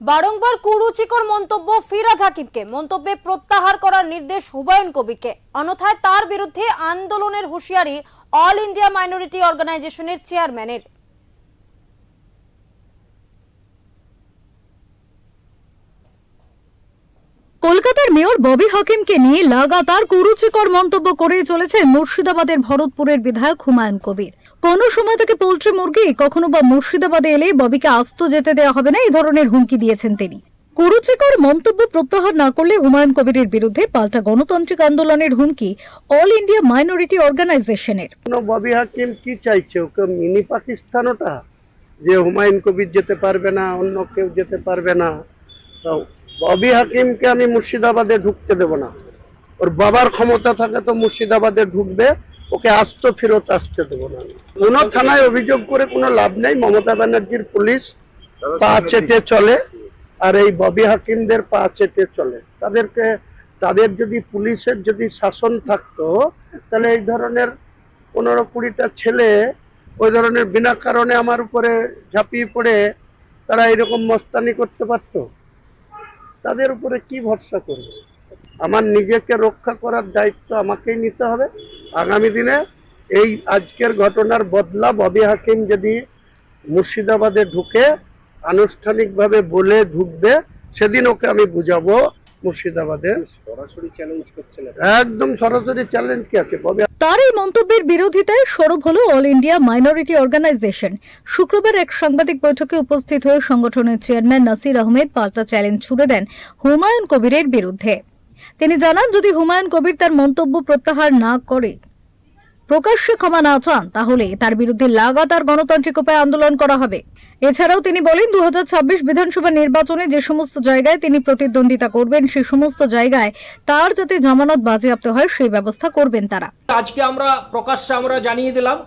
বারংবার কুরুচিকর মন্তব্য ফিরাদ হাকিমকে। মন্তব্যে প্রত্যাহার করার নির্দেশ হুমায়ুন কবিকে অন্যথায় তার বিরুদ্ধে আন্দোলনের হুঁশিয়ারি অল ইন্ডিয়া মাইনরিটি অর্গানাইজেশনের চেয়ারম্যানের। কলকাতার মেয়র ববি হাকিমকে নিয়ে লাগাতার কুরুচিকর মন্তব্য করে চলেছেন মুর্শিদাবাদের ভরতপুরের বিধায়ক হুমায়ুন কবির। কোনো সময় থেকে পোল্ট্রি মুরগি, কখনো বা মুর্শিদাবাদে এলে ববিকে আস্ত যেতে দেওয়া হবে না, এই ধরনের হুমকি দিয়েছেন তিনি। কুরুচিকর মন্তব্য প্রত্যাহার না করলে হুমায়ুন কবিরের বিরুদ্ধে পাল্টা গণতান্ত্রিক আন্দোলনের হুমকি, অল ইন্ডিয়া মাইনরিটি অর্গানাইজেশনের। ববি হাকিম কি চাইছে? ওকে মিনি পাকিস্তান ওটা যে হুমায়ুন কবির যেতে পারবে না, অন্য কেউ যেতে পারবে না। ববি হাকিমকে আমি মুর্শিদাবাদে ঢুকতে দেব না। ওর বাবার ক্ষমতা থাকে তো মুর্শিদাবাদে ঢুকবে, ওকে আস্ত ফেরত আসতে দেবো না। কোনো থানায় অভিযোগ করে কোনো লাভ নেই, মমতা ব্যানার্জির পুলিশ পা চেটে চলে, আর এই ববি হাকিমদের পা চেটে চলে। তাদেরকে, তাদের যদি পুলিশের যদি শাসন থাকতো, তাহলে এই ধরনের পনেরো কুড়িটা ছেলে ওই ধরনের বিনা কারণে আমার উপরে ঝাঁপিয়ে পড়ে, তারা এরকম মস্তানি করতে পারতো? তাদের উপরে কি ভরসা করবে? আমার নিজেকে রক্ষা করার দায়িত্ব আমাকেই নিতে হবে। আগামী দিনে এই আজকের ঘটনার বদলা ববি হাকিম যদি মুর্শিদাবাদে ঢুকে আনুষ্ঠানিকভাবে বলে ঢুকবে, সেদিন ওকে আমি বুঝাবো। মুর্শিদাবাদে। সরাসরি চ্যালেঞ্জ করছে একদম সরাসরি চ্যালেঞ্জ কি আছে? তার এই মন্তব্যের বিরোধিতায় সরব হলো অল ইন্ডিয়া মাইনরিটি অর্গানাইজেশন শুক্রবার এক সাংবাদিক বৈঠকে উপস্থিত হয়ে সংগঠনের চেয়ারম্যান নাসির আহমেদ পাল্টা চ্যালেঞ্জ ছুড়ে দেন হুমায়ুন কবিরের বিরুদ্ধে। তিনি জানান যদি হুমায়ুন কবির তার মন্তব্য প্রত্যাহার না করে প্রকাশ্যে ক্ষমা না চান, তাহলে তার বিরুদ্ধে লাগাতার গণতান্ত্রিক উপায়ে আন্দোলন করা হবে। এছাড়াও তিনি বলেন, দুহাজার ছাব্বিশ বিধানসভা নির্বাচনে যে সমস্ত জায়গায় তিনি প্রতিদ্বন্দ্বিতা করবেন, সে সমস্ত জায়গায় তার যাতে জামানত বাজেয়াপ্ত হয়, সেই ব্যবস্থা করবেন তারা। আজকে আমরা প্রকাশ্যে আমরা জানিয়ে দিলাম,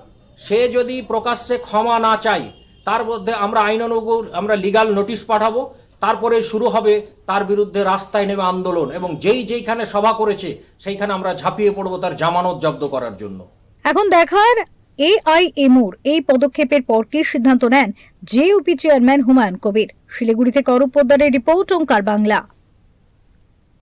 সে যদি প্রকাশ্যে ক্ষমা না চায়, তার মধ্যে আমরা আইনানুগ আমরা লিগাল নোটিশ পাঠাবো, তারপরে শুরু হবে তার বিরুদ্ধে রাস্তায় নেমে আন্দোলন এবং যেই যেইখানে সভা করেছে, সেইখানে আমরা ঝাঁপিয়ে পড়ব তার জামানত জব্দ করার জন্য। এখন দেখার এআইএমওর এই পদক্ষেপের পর কি সিদ্ধান্ত নেন জেইউপি চেয়ারম্যান হুমায়ুন কবির? শিলিগুড়ি থেকে অরূপ পোদ্দারের রিপোর্ট, ওঙ্কার বাংলা।